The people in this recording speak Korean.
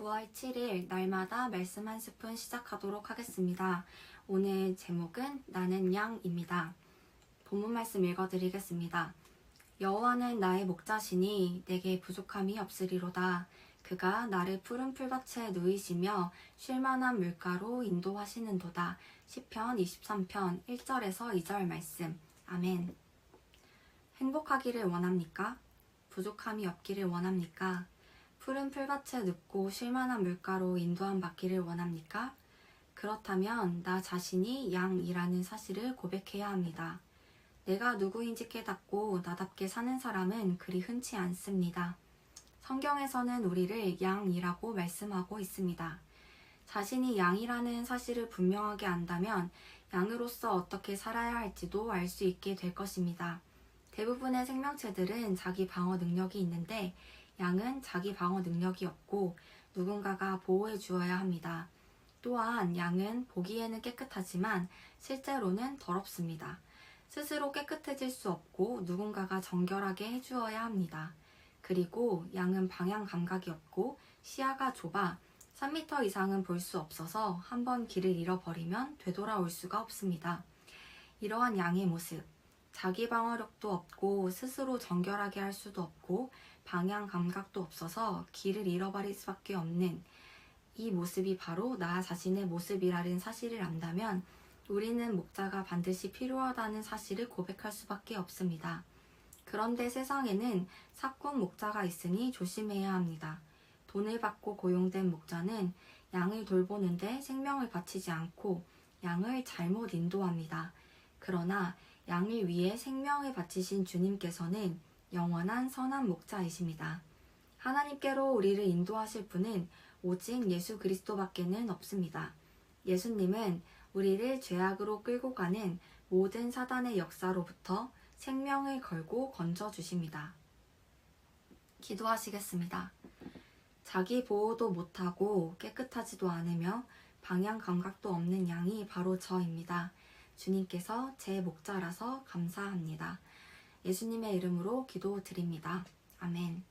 9월 7일 날마다 말씀 한 스푼 시작하도록 하겠습니다. 오늘 제목은 나는 양입니다. 본문 말씀 읽어드리겠습니다. 여호와는 나의 목자시니 내게 부족함이 없으리로다. 그가 나를 푸른 풀밭에 누이시며 쉴만한 물가로 인도하시는도다. 시편 23편 1절에서 2절 말씀. 아멘. 행복하기를 원합니까? 부족함이 없기를 원합니까? 푸른 풀밭에 눕고 쉴만한 물가로 인도함 받기를 원합니까? 그렇다면 나 자신이 양이라는 사실을 고백해야 합니다. 내가 누구인지 깨닫고 나답게 사는 사람은 그리 흔치 않습니다. 성경에서는 우리를 양이라고 말씀하고 있습니다. 자신이 양이라는 사실을 분명하게 안다면 양으로서 어떻게 살아야 할지도 알 수 있게 될 것입니다. 대부분의 생명체들은 자기 방어 능력이 있는데 양은 자기 방어 능력이 없고 누군가가 보호해 주어야 합니다. 또한 양은 보기에는 깨끗하지만 실제로는 더럽습니다. 스스로 깨끗해질 수 없고 누군가가 정결하게 해주어야 합니다. 그리고 양은 방향 감각이 없고 시야가 좁아 3m 이상은 볼 수 없어서 한번 길을 잃어버리면 되돌아올 수가 없습니다. 이러한 양의 모습, 자기 방어력도 없고 스스로 정결하게 할 수도 없고 방향 감각도 없어서 길을 잃어버릴 수밖에 없는 이 모습이 바로 나 자신의 모습이라는 사실을 안다면 우리는 목자가 반드시 필요하다는 사실을 고백할 수밖에 없습니다. 그런데 세상에는 사꾼 목자가 있으니 조심해야 합니다. 돈을 받고 고용된 목자는 양을 돌보는데 생명을 바치지 않고 양을 잘못 인도합니다. 그러나 양을 위해 생명을 바치신 주님께서는 영원한 선한 목자이십니다. 하나님께로 우리를 인도하실 분은 오직 예수 그리스도밖에는 없습니다. 예수님은 우리를 죄악으로 끌고 가는 모든 사단의 역사로부터 생명을 걸고 건져 주십니다. 기도하시겠습니다. 자기 보호도 못하고 깨끗하지도 않으며 방향 감각도 없는 양이 바로 저입니다. 주님께서 제 목자라서 감사합니다. 예수님의 이름으로 기도 드립니다. 아멘.